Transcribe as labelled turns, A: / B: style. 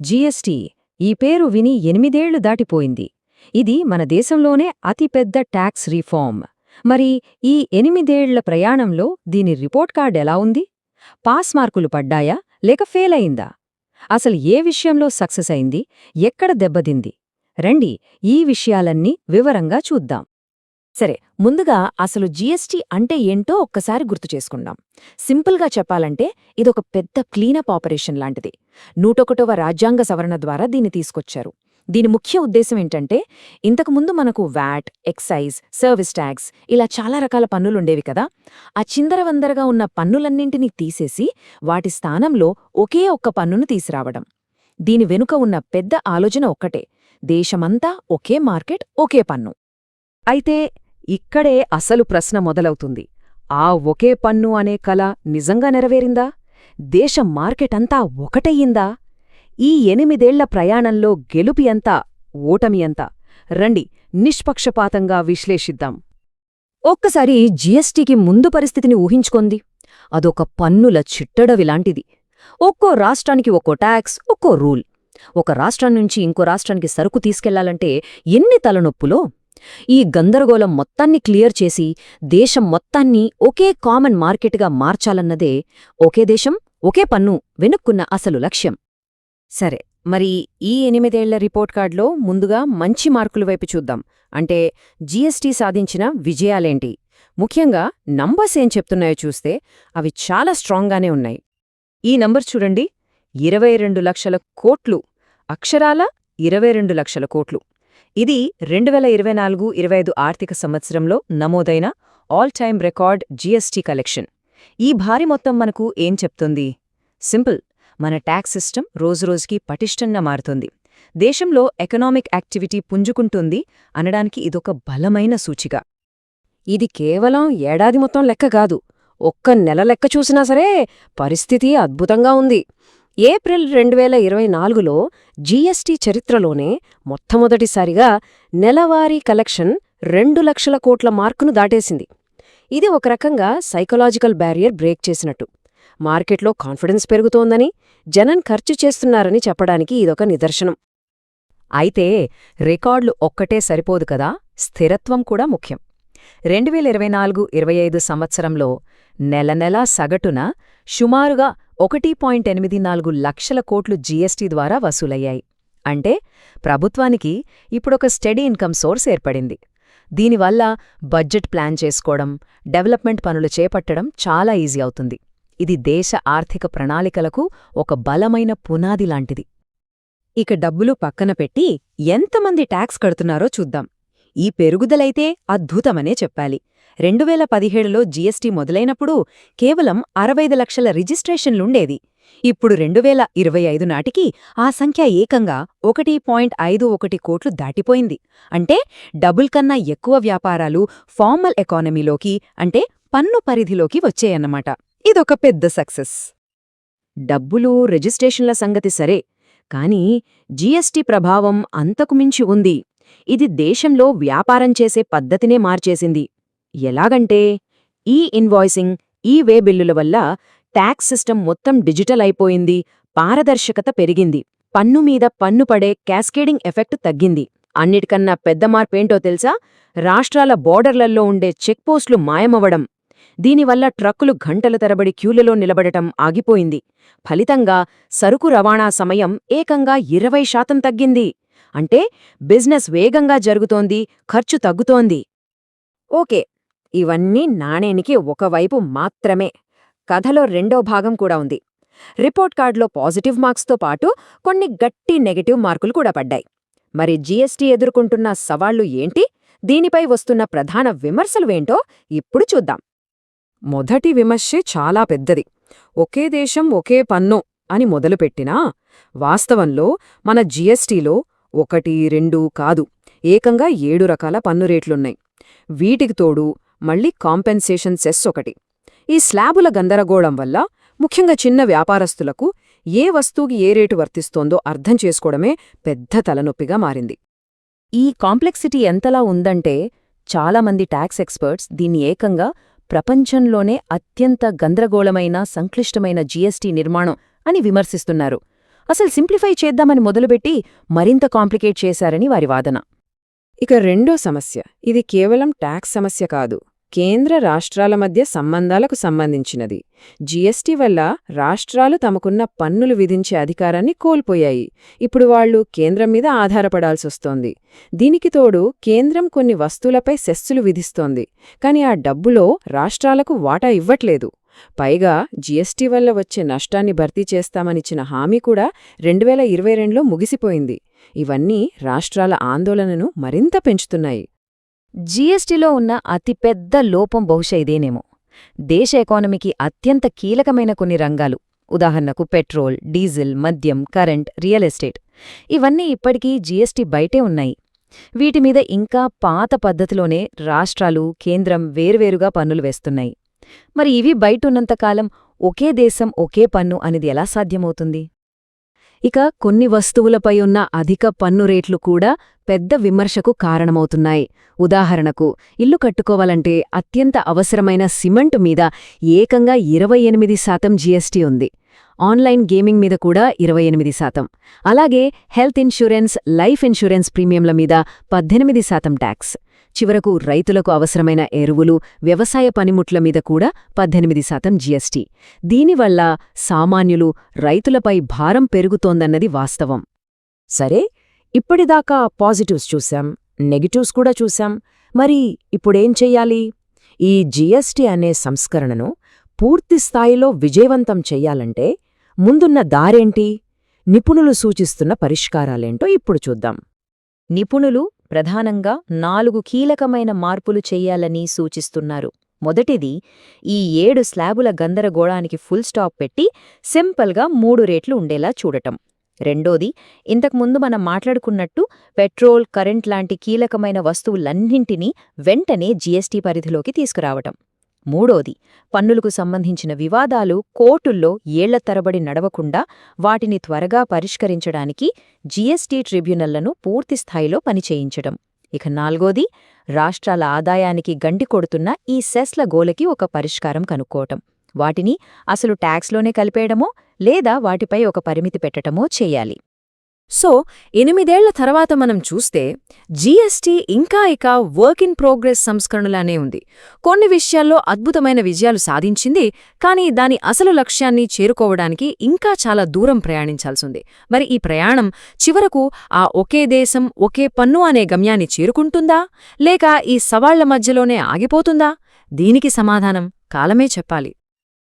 A: GST ఈ పేరు విని ఎనిమిదేళ్ళు దాటిపోయింది. ఇది మన దేశంలోనే అతిపెద్ద ట్యాక్స్ రీఫార్మ్. మరి ఈ ఎనిమిదేళ్ళ ప్రయాణంలో దీని రిపోర్ట్ కార్డ్ ఎలా ఉంది? పాస్ మార్కులు పడ్డాయా? లేక ఫెయిల్ అయిందా? అసలు ఏ విషయంలో సక్సెస్ అయింది? ఎక్కడ దెబ్బతింది? రండి ఈ విషయాలన్నీ వివరంగా చూద్దాం.
B: సరే ముందుగా అసలు జీఎస్టీ అంటే ఏంటో ఒక్కసారి గుర్తు చేసుకుందాం. సింపుల్గా చెప్పాలంటే ఇదొక పెద్ద క్లీనప్ ఆపరేషన్ లాంటిది. నూటొకటవ రాజ్యాంగ సవరణ ద్వారా దీన్ని తీసుకొచ్చారు. దీని ముఖ్య ఉద్దేశం ఏంటంటే ఇంతకుముందు మనకు వ్యాట్ ఎక్సైజ్ సర్వీస్ ట్యాక్స్ ఇలా చాలా రకాల పన్నులుండేవి కదా. ఆ చిందరవందరగా ఉన్న పన్నులన్నింటినీ తీసేసి వాటి స్థానంలో ఒకే ఒక్క పన్నును తీసురావడం దీని వెనుక ఉన్న పెద్ద ఆలోచన ఒక్కటే దేశమంతా ఒకే మార్కెట్ ఒకే పన్ను.
A: అయితే ఇక్కడే అసలు ప్రశ్న మొదలవుతుంది. ఆ ఒకే పన్ను అనే కల నిజంగా నెరవేరిందా? దేశం మార్కెటంతా ఒకటయ్యిందా? ఈ ఎనిమిదేళ్ళ ప్రయాణంలో గెలుపి ఎంత ఓటమి ఎంత? రండి నిష్పక్షపాతంగా విశ్లేషిద్దాం. ఒక్కసారి జీఎస్టీకి ముందు పరిస్థితిని ఊహించుకొంది అదొక పన్నుల చిట్టడవిలాంటిది ఒక్కో రాష్ట్రానికి ఒక్కో ట్యాక్స్ ఒక్కో రూల్. ఒక రాష్ట్రం నుంచి ఇంకో రాష్ట్రానికి సరుకు తీసుకెళ్ళాలంటే ఎన్ని తలనొప్పులో? ఈ గందరగోళం మొత్తాన్ని క్లియర్ చేసి దేశం మొత్తాన్ని ఒకే కామన్ మార్కెట్గా మార్చాలన్నదే ఒకే దేశం ఒకే పన్ను వెనుక్కున్న అసలు లక్ష్యం. సరే మరి ఈ ఎనిమిదేళ్ళ రిపోర్ట్ కార్డులో ముందుగా మంచి మార్కుల వైపు చూద్దాం. అంటే జీఎస్టీ సాధించిన విజయాలేంటి? ముఖ్యంగా నంబర్స్ ఏం చెప్తున్నాయో చూస్తే అవి చాలా స్ట్రాంగ్గానే ఉన్నాయి. ఈ నంబర్ చూడండి. ఇరవై లక్షల కోట్లు. అక్షరాల ఇరవై రెండు లక్షల కోట్లు. ఇది రెండు వేల ఇరవై నాలుగు ఇరవై ఐదు ఆర్థిక సంవత్సరంలో నమోదైన all time record G S T collection. ఈ భారీ మొత్తం మనకు ఏం చెప్తుంది? సింపుల్. మన ట్యాక్స్ సిస్టమ్ రోజురోజుకి పటిష్టంగా మారుతుంది. దేశంలో ఎకనామిక్ యాక్టివిటీ పుంజుకుంటుంది అనడానికి ఇదొక బలమైన సూచిక. ఇది కేవలం ఏడాది మొత్తం లెక్క కాదు. ఒక్క నెల లెక్క చూసినా సరే పరిస్థితి అద్భుతంగా ఉంది. ఏప్రిల్ రెండు వేల ఇరవై నాలుగులో జీఎస్టీ చరిత్రలోనే మొట్టమొదటిసారిగా నెలవారీ కలెక్షన్ రెండు లక్షల కోట్ల మార్కును దాటేసింది. ఇది ఒక రకంగా సైకలాజికల్ బ్యారియర్ బ్రేక్ చేసినట్టు. మార్కెట్లో కాన్ఫిడెన్స్ పెరుగుతోందని జనం ఖర్చు చేస్తున్నారని చెప్పడానికి ఇదొక నిదర్శనం. అయితే రికార్డులు ఒక్కటే సరిపోదు కదా స్థిరత్వం కూడా ముఖ్యం. రెండు వేల ఇరవై నాలుగు ఇరవై ఐదు సంవత్సరంలో నెల నెలా సగటున సుమారుగా ఒకటి పాయింట్ ఎనిమిది నాలుగు లక్షల కోట్లు జీఎస్టీ ద్వారా వసూలయ్యాయి. అంటే ప్రభుత్వానికి ఇప్పుడొక స్టడీ ఇన్కమ్ సోర్స్ ఏర్పడింది. దీనివల్ల బడ్జెట్ ప్లాన్ చేసుకోవడం డెవలప్మెంట్ పనులు చేపట్టడం చాలా ఈజీ అవుతుంది. ఇది దేశ ఆర్థిక ప్రణాళికలకు ఒక బలమైన పునాది లాంటిది. ఇక డబ్బులు పక్కన పెట్టి ఎంతమంది ట్యాక్స్ కడుతున్నారో చూద్దాం. ఈ పెరుగుదలైతే అద్భుతమనే చెప్పాలి. రెండు వేల పదిహేడులో జీఎస్టీ మొదలైనప్పుడు కేవలం అరవైదు లక్షల రిజిస్ట్రేషన్లుండేది. ఇప్పుడు రెండు వేల ఇరవై ఐదు నాటికి ఆ సంఖ్య ఏకంగా ఒకటి పాయింట్ ఐదు ఒకటి కోట్లు దాటిపోయింది. అంటే డబుల్ కన్నా ఎక్కువ వ్యాపారాలు ఫార్మల్ ఎకానమీలోకి అంటే పన్ను పరిధిలోకి వచ్చాయన్నమాట. ఇదొక పెద్ద సక్సెస్. డబ్బులు రిజిస్ట్రేషన్ల సంగతి సరే కానీ జీఎస్టీ ప్రభావం అంతకుమించి ఉంది. ఇది దేశంలో వ్యాపారం చేసే పద్ధతినే మార్చేసింది. ఎలాగంటే ఈ ఇన్వాయిసింగ్ ఈ వే బిల్లుల వల్ల ట్యాక్స్ సిస్టమ్ మొత్తం డిజిటల్ అయిపోయింది పారదర్శకత పెరిగింది పన్ను మీద పన్ను పడే క్యాస్కేడింగ్ ఎఫెక్ట్ తగ్గింది. అన్నిటికన్నా పెద్ద మార్పేంటో తెలుసా? రాష్ట్రాల బోర్డర్లల్లో ఉండే చెక్పోస్టులు మాయమవ్వడం. దీనివల్ల ట్రక్కులు గంటల తరబడి క్యూలలో నిలబడటం ఆగిపోయింది. ఫలితంగా సరుకు రవాణా సమయం ఏకంగా ఇరవై శాతం తగ్గింది. అంటే బిజినెస్ వేగంగా జరుగుతోంది ఖర్చు తగ్గుతోంది. ఓకే ఇవన్నీ నాణేనికి ఒకవైపు మాత్రమే. కథలో రెండో భాగం కూడా ఉంది. రిపోర్ట్ కార్డులో పాజిటివ్ మార్క్స్తో పాటు కొన్ని గట్టి నెగటివ్ మార్కులు కూడా పడ్డాయి. మరి జీఎస్టీ ఎదుర్కొంటున్న సవాళ్ళు ఏంటి? దీనిపై వస్తున్న ప్రధాన విమర్శలువేంటో ఇప్పుడు చూద్దాం. మొదటి విమర్శే చాలా పెద్దది. ఒకే దేశం ఒకే పన్ను అని మొదలుపెట్టినా వాస్తవంలో మన జీఎస్టీలో ఒకటి రెండు కాదు. ఏకంగా ఏడు రకాల పన్ను రేట్లున్నాయి. వీటికి తోడు మళ్ళీ కాంపెన్సేషన్ సెస్ ఒకటి. ఈ స్లాబుల గందరగోళం వల్ల ముఖ్యంగా చిన్న వ్యాపారస్తులకు ఏ వస్తువుకి ఏ రేటు వర్తిస్తోందో అర్థం చేసుకోవడమే పెద్ద తలనొప్పిగా మారింది. ఈ కాంప్లెక్సిటీ ఎంతలా ఉందంటే చాలామంది ట్యాక్స్ ఎక్స్పర్ట్స్ దీన్ని ఏకంగా ప్రపంచంలోనే అత్యంత గందరగోళమైన సంక్లిష్టమైన జీఎస్టీ నిర్మాణం అని విమర్శిస్తున్నారు. అసలు సింప్లిఫై చేద్దామని మొదలుపెట్టి మరింత కాంప్లికేట్ చేశారని వారి వాదన.
B: ఇక రెండో సమస్య. ఇది కేవలం ట్యాక్స్ సమస్య కాదు. కేంద్ర రాష్ట్రాల మధ్య సంబంధాలకు సంబంధించినది. జీఎస్టీ వల్ల రాష్ట్రాలు తమకున్న పన్నులు విధించే అధికారాన్ని కోల్పోయాయి. ఇప్పుడు వాళ్ళు కేంద్రం మీద ఆధారపడాల్సొస్తోంది దీనికి తోడు కేంద్రం కొన్ని వస్తువులపై సెస్సులు విధిస్తోంది. కాని ఆ డబ్బులో రాష్ట్రాలకు వాటా ఇవ్వట్లేదు. పైగా జీఎస్టీ వల్ల వచ్చే నష్టాన్ని భర్తీ చేస్తామనిచ్చిన హామీ కూడా రెండువేల ఇరవై రెండులో ముగిసిపోయింది. ఇవన్నీ రాష్ట్రాల ఆందోళనను మరింత పెంచుతున్నాయి.
A: జీఎస్టీలో ఉన్న అతిపెద్ద లోపం బహుశా ఇదేనేమో. దేశ ఎకానమీకి అత్యంత కీలకమైన కొన్ని రంగాలు. ఉదాహరణకు పెట్రోల్ డీజిల్ మద్యం కరెంట్ రియల్ ఎస్టేట్. ఇవన్నీ ఇప్పటికీ జీఎస్టీ బయటే ఉన్నాయి. వీటి మీద ఇంకా పాత పద్ధతిలోనే రాష్ట్రాలు కేంద్రం వేర్వేరుగా పన్నులు వేస్తున్నాయి. మరి ఇవి బయటున్నంతకాలం ఒకే దేశం ఒకే పన్ను అనేది ఎలా సాధ్యమవుతుంది? ఇక కొన్ని వస్తువులపై ఉన్న అధిక పన్ను రేట్లు కూడా పెద్ద విమర్శకు కారణమవుతున్నాయి. ఉదాహరణకు ఇల్లు కట్టుకోవాలంటే అత్యంత అవసరమైన సిమెంట్ మీద ఏకంగా ఇరవై ఎనిమిది శాతం జీఎస్టీ ఉంది. ఆన్లైన్ గేమింగ్ మీద కూడా ఇరవై ఎనిమిది శాతం. అలాగే హెల్త్ ఇన్సూరెన్స్ లైఫ్ ఇన్సూరెన్స్ ప్రీమియంల మీద పద్దెనిమిది శాతం ట్యాక్స్. చివరకు రైతులకు అవసరమైన ఎరువులు వ్యవసాయ పనిముట్ల మీద కూడా పద్దెనిమిది శాతం జీఎస్టీ. దీనివల్ల సామాన్యులు రైతులపై భారం పెరుగుతోందన్నది వాస్తవం.
B: సరే ఇప్పటిదాకా పాజిటివ్స్ చూశాం నెగిటివ్స్ కూడా చూశాం. మరి ఇప్పుడేం చెయ్యాలి? ఈ జీఎస్టీ అనే సంస్కరణను పూర్తి స్థాయిలో విజయవంతం చెయ్యాలంటే ముందున్న దారేంటి? నిపుణులు సూచిస్తున్న పరిష్కారాలేంటో ఇప్పుడు చూద్దాం.
A: నిపుణులు ప్రధానంగా నాలుగు కీలకమైన మార్పులు చెయ్యాలని సూచిస్తున్నారు. మొదటిది ఈ ఏడు స్లాబుల గందరగోళానికి ఫుల్ స్టాప్ పెట్టి సింపుల్గా మూడు రేట్లు ఉండేలా చూడటం. రెండోది ఇంతకుముందు మనం మాట్లాడుకున్నట్టు పెట్రోల్ కరెంట్ లాంటి కీలకమైన వస్తువులన్నింటినీ వెంటనే జీఎస్టీ పరిధిలోకి తీసుకురావటం. మూడోది పన్నులకు సంబంధించిన వివాదాలు కోర్టుల్లో ఏళ్ళ తరబడి నడవకుండా వాటిని త్వరగా పరిష్కరించడానికి జీఎస్టీ ట్రిబ్యునల్లను పూర్తిస్థాయిలో పనిచేయించడం. ఇక నాల్గోది రాష్ట్రాల ఆదాయానికి గండి కొడుతున్న ఈ సెస్ల గోలకి ఒక పరిష్కారం కనుక్కోవటం. వాటిని అసలు ట్యాక్స్లోనే కలిపేయడమో లేదా వాటిపై ఒక పరిమితి పెట్టటమో చేయాలి.
B: సో ఎనిమిదేళ్ళ తర్వాత మనం చూస్తే జీఎస్టీ ఇంకా ఇక వర్క్ ఇన్ ప్రోగ్రెస్ సంస్కరణలానే ఉంది. కొన్ని విషయాల్లో అద్భుతమైన విజయాలు సాధించింది కానీ దాని అసలు లక్ష్యాన్ని చేరుకోవడానికి ఇంకా చాలా దూరం ప్రయాణించాల్సింది మరి ఈ ప్రయాణం చివరకు ఆ ఒకే దేశం ఒకే పన్ను అనే గమ్యాన్ని చేరుకుంటుందా? లేక ఈ సవాళ్ళ మధ్యలోనే ఆగిపోతుందా? దీనికి సమాధానం కాలమే చెప్పాలి.